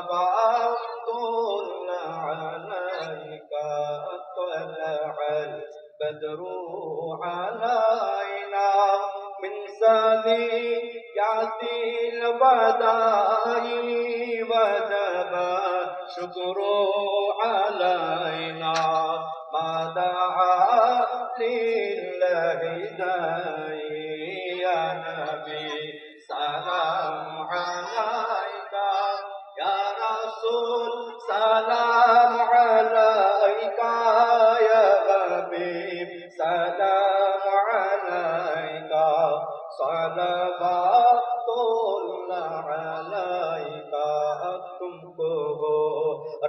فأمطرنا عليك طلع البدر علينا. من سبيعة البداء وجب شكر علينا. ما دعا لله داعي রাসূল সালাম আলাইকা ইয়া হাবিব, সালাম আলাইকা, সালাওয়াতুল্লাহ আলাইকা তুমকো হো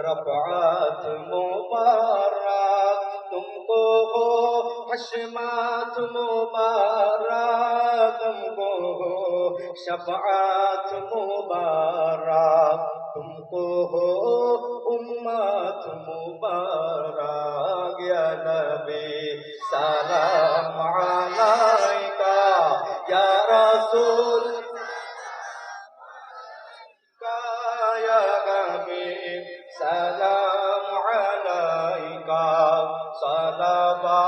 রফআত মুবারক তুমকো হো হশমাত মুবারক। तुमको हो शफात मुबारक तुमको हो उम्मत मुबारक या नबी सलाम अलैका या रसूल का या नबी सलाम अलैका सलावा